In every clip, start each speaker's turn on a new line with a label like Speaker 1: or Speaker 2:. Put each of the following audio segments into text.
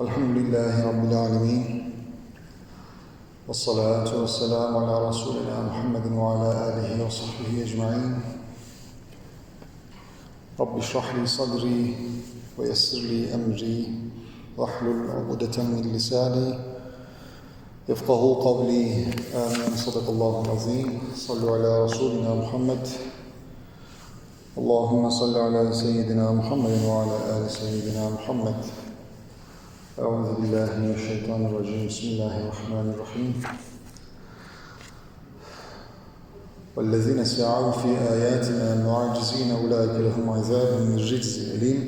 Speaker 1: الحمد لله رب العالمين والصلاة والسلام على رسولنا محمد وعلى آله وصحبه أجمعين رب اشرح لي صدري ويسر لي أمري واحلل عقدة من لساني يفقه قولي آمين صدق الله العظيم صلوا على رسولنا محمد اللهم صل على سيدنا محمد وعلى آل سيدنا محمد أعوذ بالله من الشيطان الرجيم. بسم الله الرحمن الرحيم. والذين سعوا في آياتنا معاجزين أولئك لهم عذاب من رجز أليم.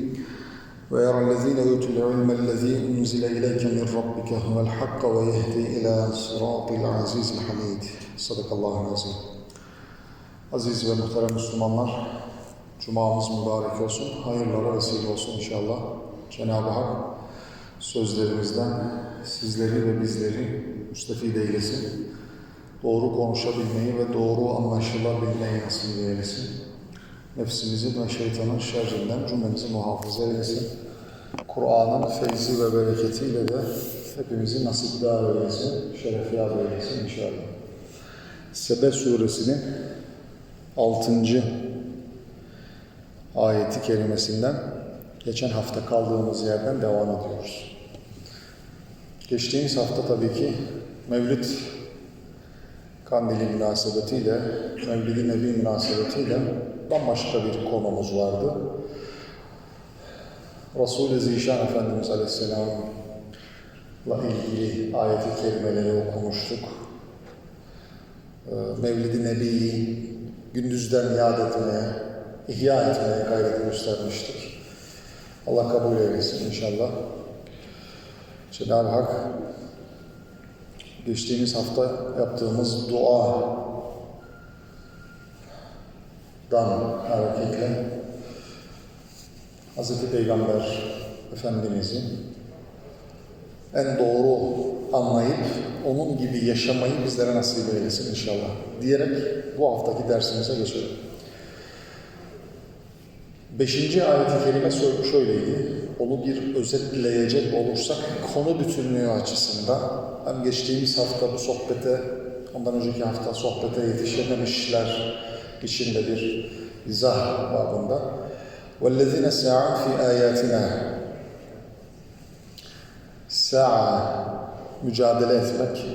Speaker 1: ويرى الذين أوتوا العلم الذي أنزل إليك من ربك هو الحق ويهدي إلى صراط العزيز الحميد. صدق الله العظيم. Aziz ve muhterem Müslümanlar, Cumamız mübarek olsun, hayırlara vesile olsun inşallah. Cenab-ı Hak sözlerimizden sizleri ve bizleri müstefid eylesin. Doğru konuşabilmeyi ve doğru anlaşılabilmeyi nasip eylesin. Nefsimizin ve şeytanın şerrinden cümlemizi muhafaza eylesin. Kur'an'ın feyzi ve bereketiyle de hepimizi nasipdar eylesin, şerefyar eylesin inşallah. Sebe suresinin 6. ayeti kerimesinden geçen hafta kaldığımız yerden devam ediyoruz. Geçtiğimiz hafta tabii ki Mevlid kandili münasebetiyle, Mevlid-i Nebi münasebetiyle bambaşka bir konumuz vardı. Resul-i Zişan Efendimiz Aleyhisselam'la ilgili ayeti kerimeleri okumuştuk. Ee, Mevlid-i Nebi'yi gündüzden yad etmeye, ihya etmeye gayret göstermiştik. Allah kabul eylesin inşallah. Cenab-ı Hak geçtiğimiz hafta yaptığımız duadan hareketle Hz. Peygamber Efendimiz'i en doğru anlayıp onun gibi yaşamayı bizlere nasip eylesin inşallah. Diyerek bu haftaki dersimize geçelim. Beşinci ayet-i kerime şöyleydi Onu bir özetleyecek olursak konu bütünlüğü açısından hem geçtiğimiz hafta bu sohbete, ondan önceki hafta sohbete yetişememişler içinde bir izah babında. وَالَّذِينَ سَعَى فِي آيَاتِنَا Sa'a mücadele etmek.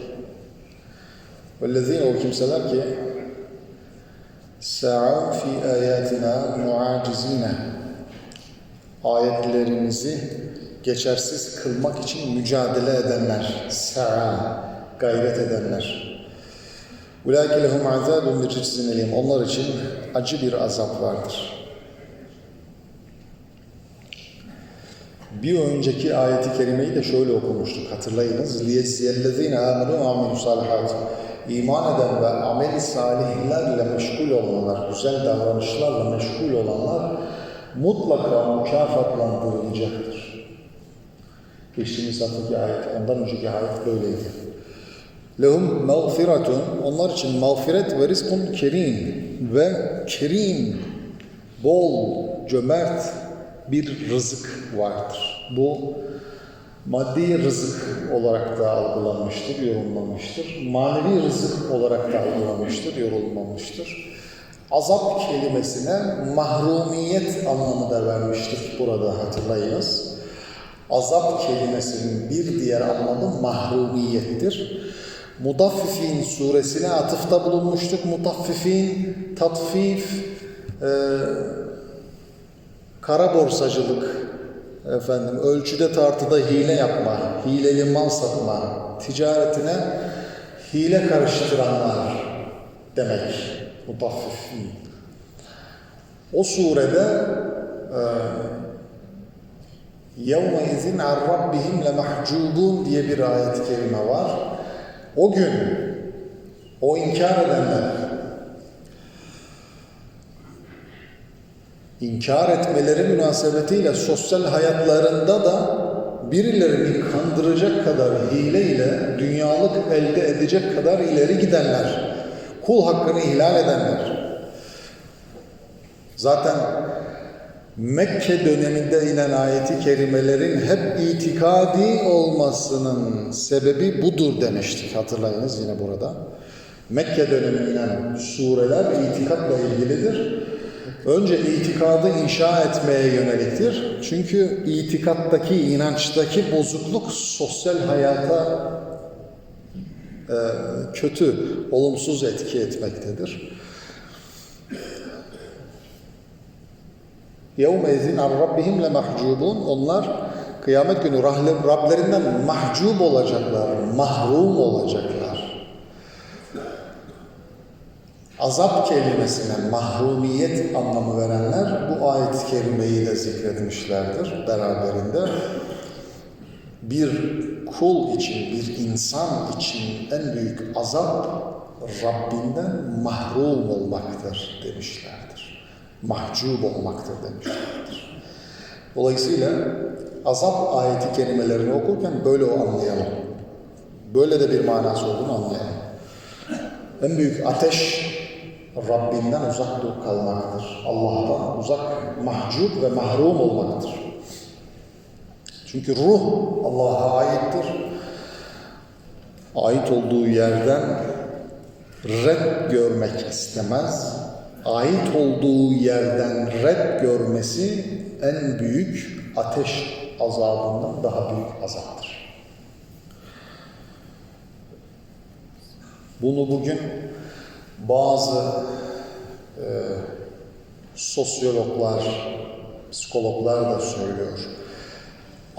Speaker 1: وَالَّذِينَ o kimseler ki Sa'a fi ayatina muacizine ayetlerimizi geçersiz kılmak için mücadele edenler, sa'a gayret edenler. Ulaike lehum azabun licizin elim. Onlar için acı bir azap vardır. Bir önceki ayeti kerimeyi de şöyle okumuştuk. Hatırlayınız. لِيَزْيَلَّذ۪ينَ آمَنُوا وَعَمِلُوا الصَّالِحَاتِ İman eden ve amel salihlerle meşgul olanlar, güzel davranışlarla meşgul olanlar mutlaka mükafatlandırılacaktır. Geçtiğimiz haftaki ayet, ondan önceki ayet böyleydi. Lehum mağfiretun, onlar için mağfiret ve rizkun kerim ve kerim, bol, cömert bir rızık vardır. Bu maddi rızık olarak da algılanmıştır, yorumlanmıştır. Manevi rızık olarak da algılanmıştır, yorumlanmıştır. Azap kelimesine mahrumiyet anlamı da vermiştir burada hatırlayınız. Azap kelimesinin bir diğer anlamı mahrumiyettir. Mudaffifin suresine atıfta bulunmuştuk. Mutaffifin, tatfif, e, kara borsacılık, efendim ölçüde tartıda hile yapma, hileli mal satma, ticaretine hile karıştıranlar demek mutaffifin. O surede يَوْمَ اِذِنْ عَنْ رَبِّهِمْ لَمَحْجُوبُونَ diye bir ayet-i kerime var. O gün o inkar edenler inkar etmeleri münasebetiyle sosyal hayatlarında da birilerini kandıracak kadar hileyle dünyalık elde edecek kadar ileri gidenler, kul hakkını ihlal edenler. Zaten Mekke döneminde inen ayeti kerimelerin hep itikadi olmasının sebebi budur demiştik hatırlayınız yine burada. Mekke döneminde inen sureler itikatla ilgilidir. Önce itikadı inşa etmeye yöneliktir. Çünkü itikattaki, inançtaki bozukluk sosyal hayata kötü, olumsuz etki etmektedir. يَوْمَ اِذِنْ عَنْ رَبِّهِمْ لَمَحْجُوبُونَ Onlar kıyamet günü rahle- Rablerinden mahcup olacaklar, mahrum olacaklar. Azap kelimesine mahrumiyet anlamı verenler bu ayet-i kerimeyi de zikretmişlerdir beraberinde. Bir kul için, bir insan için en büyük azap Rabbinden mahrum olmaktır demişlerdir. Mahcup olmaktır demişlerdir. Dolayısıyla azap ayeti kelimelerini okurken böyle o anlayalım. Böyle de bir manası olduğunu anlayalım. En büyük ateş Rabbinden uzak kalmaktır. Allah'tan uzak, mahcup ve mahrum olmaktır. Çünkü ruh Allah'a aittir. Ait olduğu yerden red görmek istemez. Ait olduğu yerden red görmesi en büyük ateş azabından daha büyük azaptır. Bunu bugün bazı e, sosyologlar, psikologlar da söylüyor.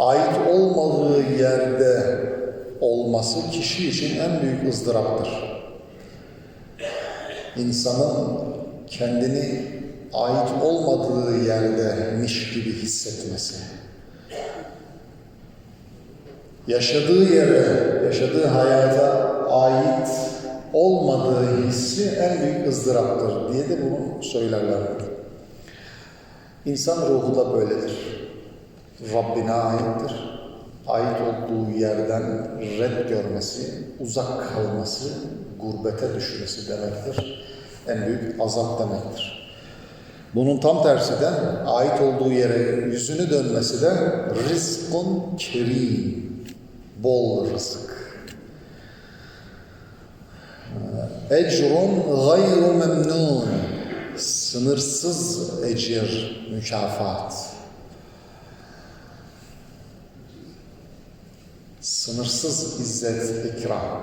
Speaker 1: Ait olmadığı yerde olması kişi için en büyük ızdıraptır. İnsanın kendini ait olmadığı yerdemiş gibi hissetmesi. Yaşadığı yere, yaşadığı hayata ait olmadığı hissi en büyük ızdıraptır diye de bunu söylerler. İnsan ruhu da böyledir. Rabbine aittir. Ait olduğu yerden red görmesi, uzak kalması, gurbete düşmesi demektir. En büyük azap demektir. Bunun tam tersi de ait olduğu yere yüzünü dönmesi de rizkun kerim, bol rızık. Ecrun gayru memnun. Sınırsız ecir, mükafat. Sınırsız izzet, ikram.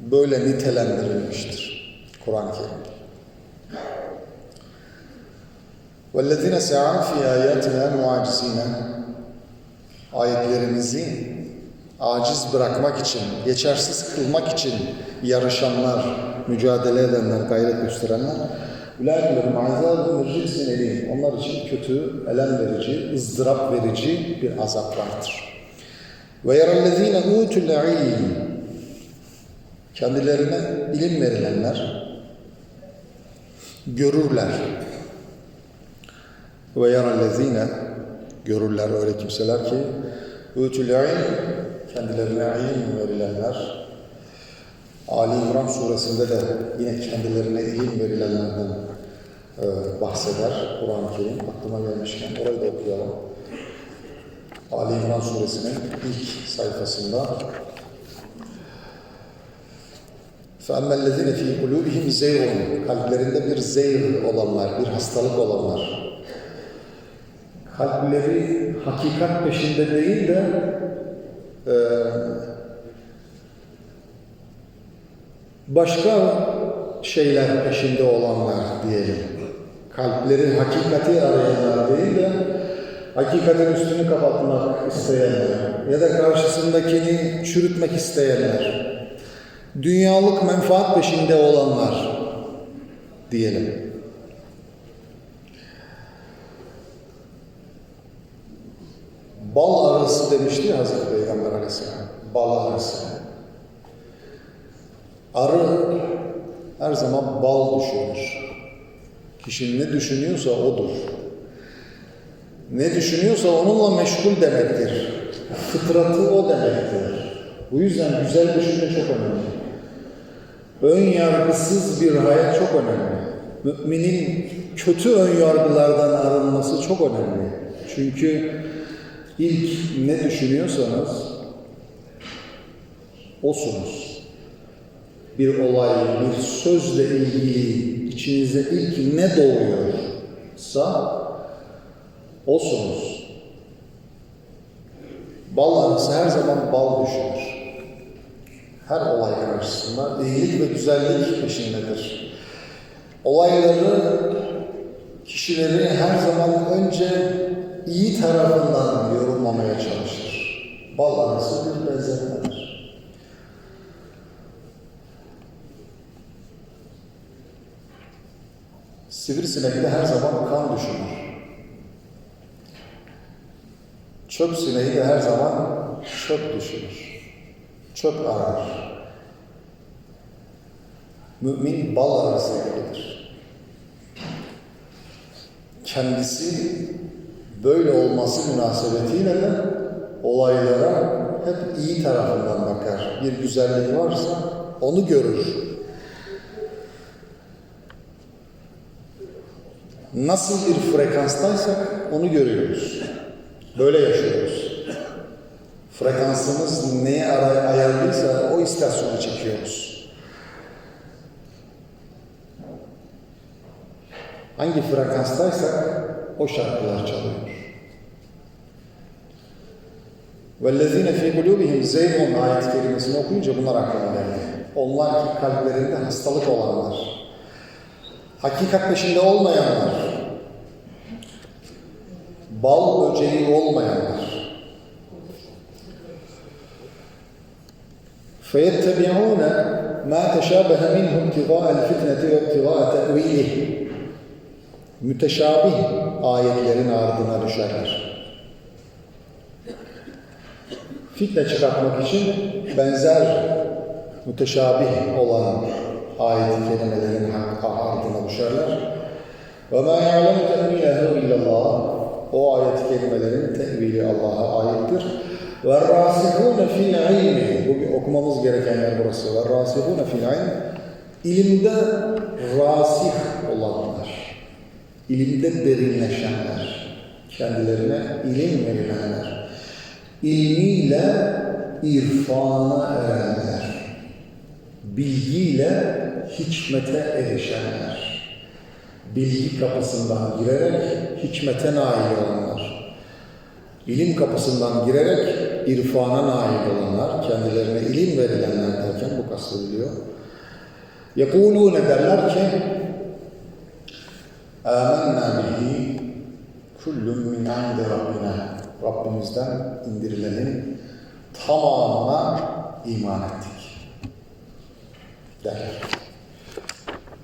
Speaker 1: Böyle nitelendirilmiştir Kur'an-ı Kerim. وَالَّذِينَ سَعَى فِي آيَاتِنَا مُعَاجِزِينَ Ayetlerimizi aciz bırakmak için, geçersiz kılmak için yarışanlar, mücadele edenler, gayret gösterenler Ulaiklerin azabı ricsin elim. Onlar için kötü, elem verici, ızdırap verici bir azap vardır. Ve yerellezine utul ilm. Kendilerine ilim verilenler görürler. Ve yerellezine görürler öyle kimseler ki utul ilm kendilerine ilim verilenler Ali İmran suresinde de yine kendilerine ilim verilenlerden e, bahseder Kur'an-ı Kerim. Aklıma gelmişken orayı da okuyalım. Ali İmran suresinin ilk sayfasında فَاَمَّا الَّذِينَ ف۪ي قُلُوبِهِمْ زَيْغٌ Kalplerinde bir zeyr olanlar, bir hastalık olanlar. Kalpleri hakikat peşinde değil de e, başka şeyler peşinde olanlar diyelim. Kalpleri hakikati arayanlar değil de hakikatin üstünü kapatmak isteyenler ya da karşısındakini çürütmek isteyenler, dünyalık menfaat peşinde olanlar diyelim. Bal arası demişti ya Hazreti Peygamber Aleyhisselam. Bal arası. Arı her zaman bal düşünür. Kişi ne düşünüyorsa odur. Ne düşünüyorsa onunla meşgul demektir. Fıtratı o demektir. Bu yüzden güzel düşünme çok önemli. Ön yargısız bir hayat çok önemli. Müminin kötü ön yargılardan arınması çok önemli. Çünkü ilk ne düşünüyorsanız osunuz. Bir olay, bir sözle ilgili içinize ilk ne doğuyorsa osunuz. Bal arısı her zaman bal düşünür. Her olay karşısında iyilik ve güzellik peşindedir. Olayları, kişileri her zaman önce iyi tarafından yorumlamaya çalışır. Bal arısı bir benzetmedir. Sivrisinek de her zaman kan düşünür. Çöp sineği de her zaman çöp düşünür. Çöp arar. Mümin bal arası gibidir. Kendisi böyle olması münasebetiyle de olaylara hep iyi tarafından bakar. Bir güzellik varsa onu görür. Nasıl bir frekanstaysak onu görüyoruz. Böyle yaşıyoruz. Frekansımız neye ara- ayarlıysa o istasyonu çekiyoruz. Hangi frekanstaysak o şarkılar çalıyor. وَالَّذ۪ينَ ف۪ي قُلُوبِهِمْ زَيْغٌ ayet kelimesini okuyunca bunlar aklıma geldi. Onlar ki kalplerinde hastalık olanlar, hakikat peşinde olmayanlar, bal böceği olmayanlar. فَيَتَّبِعُونَ مَا تَشَابَهَ مِنْهُ ابْتِغَاءَ الْفِتْنَةِ وَابْتِغَاءَ تَأْوِيلِهِ Müteşabih ayetlerin ardına düşerler. Fitne çıkartmak için benzer müteşabih olan ayet-i kerimelerin ardına düşerler. وَمَا يَعْلَمُ تَأْوِيلَهُ اِلَّا اللّٰهِ o ayet kelimelerin tevili Allah'a aittir. Ve rasihune fil ilmi. Bugün okumamız gereken yer burası. Ve rasihune fil ilmi. İlimde rasih olanlar, ilimde derinleşenler, kendilerine ilim verilenler, ilmiyle irfana erenler, bilgiyle hikmete erişenler bilgi kapısından girerek hikmete nail olanlar, ilim kapısından girerek irfana nail olanlar, kendilerine ilim verilenler derken bu kastediliyor. يَقُولُونَ derler ki آمَنَّا بِهِ كُلٌّ مِنْ عِنْدِ رَبِّنَا Rabbimizden indirilenin tamamına iman ettik. Derler.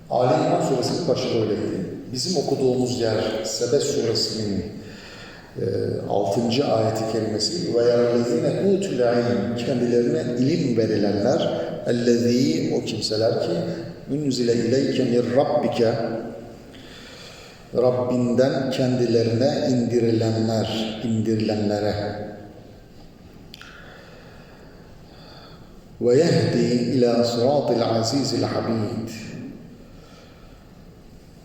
Speaker 1: Ali İmran suresinin başı böyleydi. Bizim okuduğumuz yer Sebe suresinin e, 6. ayeti kerimesi ve yerlezine utul kendilerine ilim verilenler ellezî o kimseler ki unzile ileyke min rabbike Rabbinden kendilerine indirilenler, indirilenlere ve yehdi ila sıratil azizil hamid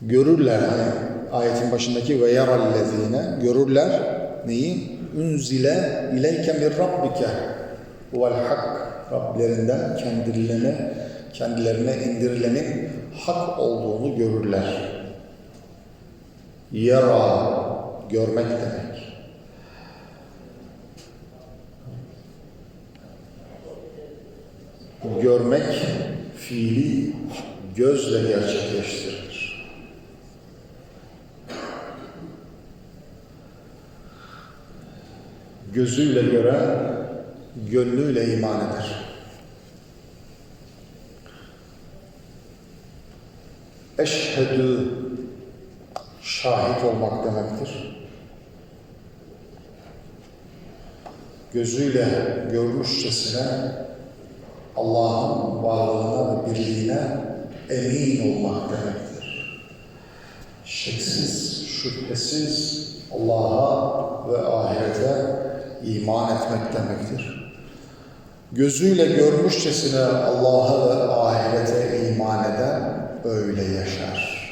Speaker 1: görürler hani ayetin başındaki ve yarallezine görürler neyi? Unzile ileyke min rabbike vel hak Rablerinden kendilerine kendilerine indirilenin hak olduğunu görürler. Yara görmek demek. Görmek fiili gözle gerçekleştirilir. Gözüyle gören gönlüyle iman eder. Eşhedü şahit olmak demektir. Gözüyle görmüşçesine Allah'ın varlığına ve birliğine emin olmak demektir. Şeksiz, şüphesiz Allah'a ve ahirete iman etmek demektir. Gözüyle görmüşçesine Allah'a ve ahirete iman eden öyle yaşar.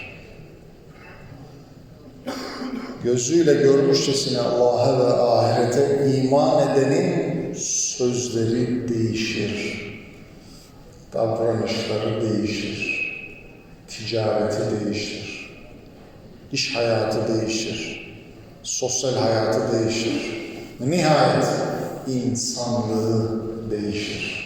Speaker 1: gözüyle görmüşçesine Allah'a ve ahirete iman edenin sözleri değişir. Davranışları değişir. Ticareti değişir. İş hayatı değişir. Sosyal hayatı değişir. Nihayet insanlığı değişir.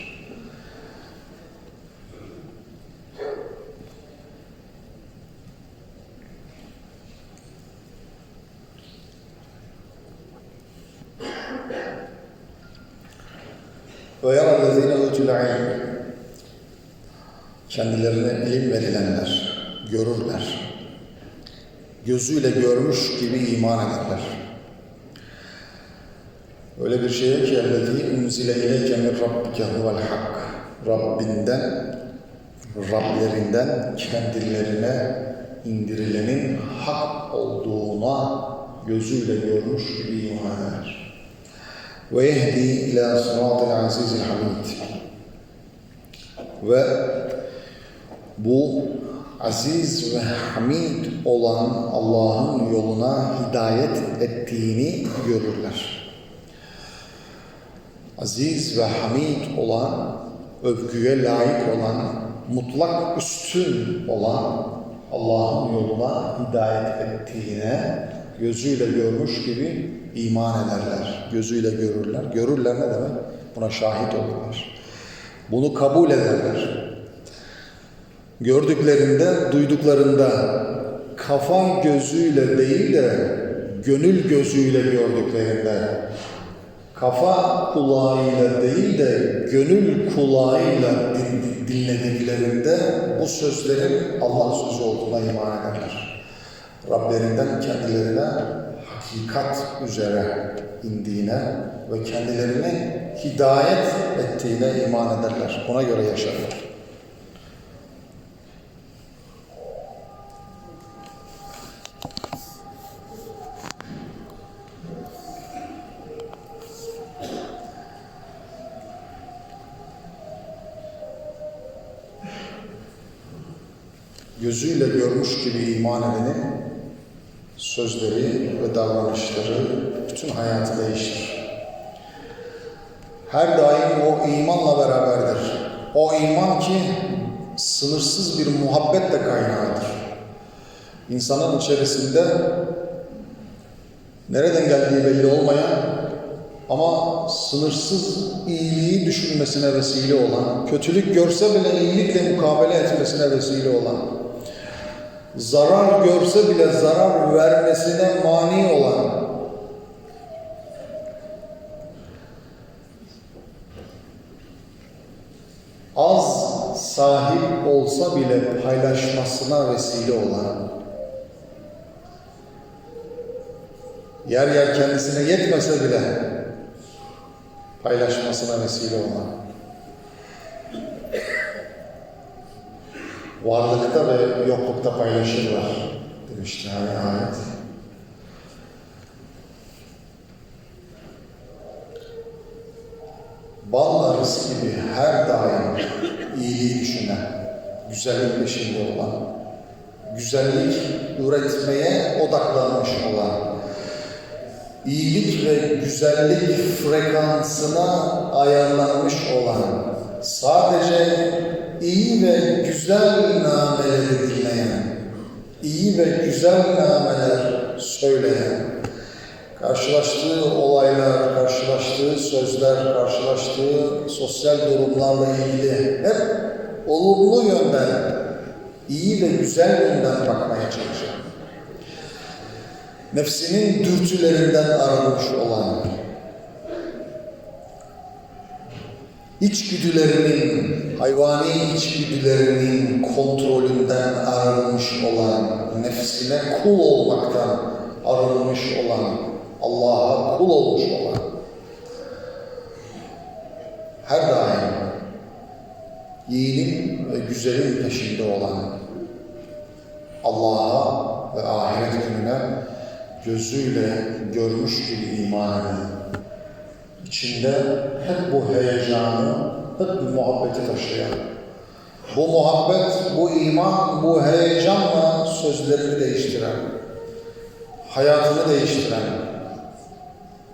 Speaker 1: Yerellezine utul ilm kendilerine ilim verilenler görürler. Gözüyle görmüş gibi iman ederler. Öyle bir şey ki ellezî unzile ileyke min rabbike huvel hak. Rabbinden, Rablerinden kendilerine indirilenin hak olduğuna gözüyle görmüş gibi iman eder. Ve yehdi ila sıratil azizil hamid. Ve bu aziz ve hamid olan Allah'ın yoluna hidayet ettiğini görürler. Aziz ve hamid olan, övgüye layık olan, mutlak üstün olan Allah'ın yoluna hidayet ettiğine gözüyle görmüş gibi iman ederler. Gözüyle görürler. Görürler ne demek? Buna şahit olurlar. Bunu kabul ederler. Gördüklerinde, duyduklarında kafa gözüyle değil de gönül gözüyle gördüklerinde kafa kulağıyla değil de gönül kulağıyla din- dinlediklerinde bu sözlerin Allah sözü olduğuna iman ederler. Rablerinden kendilerine hakikat üzere indiğine ve kendilerini hidayet ettiğine iman ederler. Ona göre yaşarlar. Gözüyle görmüş gibi iman edenin sözleri ve davranışları bütün hayatı değişir. Her daim o imanla beraberdir. O iman ki sınırsız bir muhabbetle kaynağıdır. İnsanın içerisinde nereden geldiği belli olmayan ama sınırsız iyiliği düşünmesine vesile olan, kötülük görse bile iyilikle mukabele etmesine vesile olan, zarar görse bile zarar vermesine mani olan, az sahip olsa bile paylaşmasına vesile olan, yer yer kendisine yetmese bile paylaşmasına vesile olan, varlıkta ve yoklukta paylaşırlar demişti hani ayet. Bal arısı gibi her daim iyiliği düşünen, güzellik peşinde olan, güzellik üretmeye odaklanmış olan, iyilik ve güzellik frekansına ayarlanmış olan, sadece iyi ve güzel nameleri dinleyen, iyi ve güzel nameler söyleyen, karşılaştığı olaylar, karşılaştığı sözler, karşılaştığı sosyal durumlarla ilgili hep olumlu yönden, iyi ve güzel yönden bakmaya çalışan, nefsinin dürtülerinden arınmış olan, içgüdülerinin, hayvani içgüdülerinin kontrolünden arınmış olan, nefsine kul olmaktan arınmış olan, Allah'a kul olmuş olan, her daim iyinin ve güzelin peşinde olan, Allah'a ve ahiret gününe gözüyle görmüş gibi iman eden, içinde hep bu heyecanı, hep bu muhabbeti taşıyan, bu muhabbet, bu iman, bu heyecanla sözlerini değiştiren, hayatını değiştiren,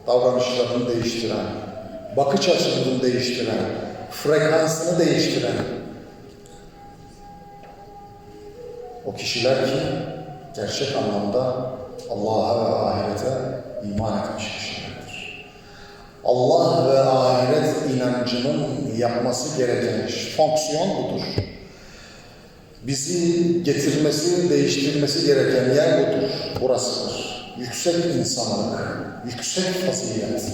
Speaker 1: davranışlarını değiştiren, bakış açısını değiştiren, frekansını değiştiren o kişiler ki gerçek anlamda Allah'a ve ahirete iman etmiş kişilerdir. Allah ve ahiret inancının yapması gereken iş, fonksiyon budur. Bizi getirmesi, değiştirmesi gereken yer budur, burasıdır. Yüksek insanlık, yüksek fazilet,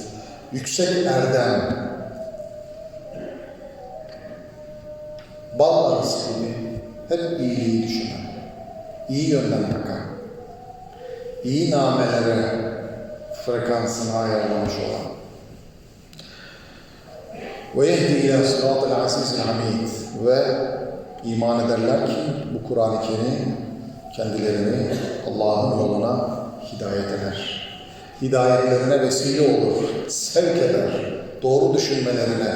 Speaker 1: yüksek erdem, bal arısı gibi hep iyiliği düşünen, iyi yönden bakan, iyi namelere frekansını ayarlamış olan yehdi ila sıratel azizil hamid ve iman ederler ki bu Kur'an-ı Kerim kendilerini Allah'ın yoluna hidayet eder. Hidayetlerine vesile olur, sevk eder, doğru düşünmelerine,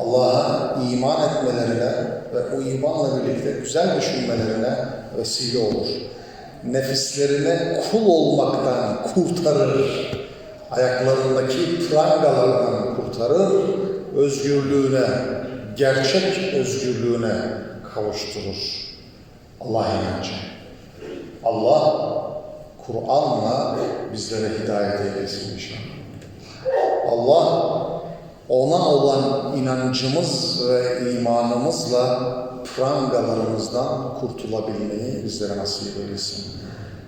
Speaker 1: Allah'a iman etmelerine ve o imanla birlikte güzel düşünmelerine vesile olur. Nefislerine kul olmaktan kurtarır. Ayaklarındaki prangalardan kurtarır. Özgürlüğüne, gerçek özgürlüğüne kavuşturur. Allah inancı. Allah Kur'an'la bizlere hidayet eylesin inşallah. Allah ona olan inancımız ve imanımızla prangalarımızdan kurtulabilmeyi bizlere nasip eylesin.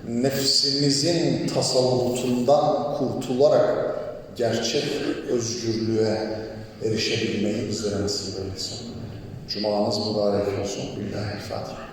Speaker 1: Nefsimizin tasavvutundan kurtularak gerçek özgürlüğe erişebilmeyi bizlere nasip eylesin. Cumanız mübarek olsun. Billahi Fatiha.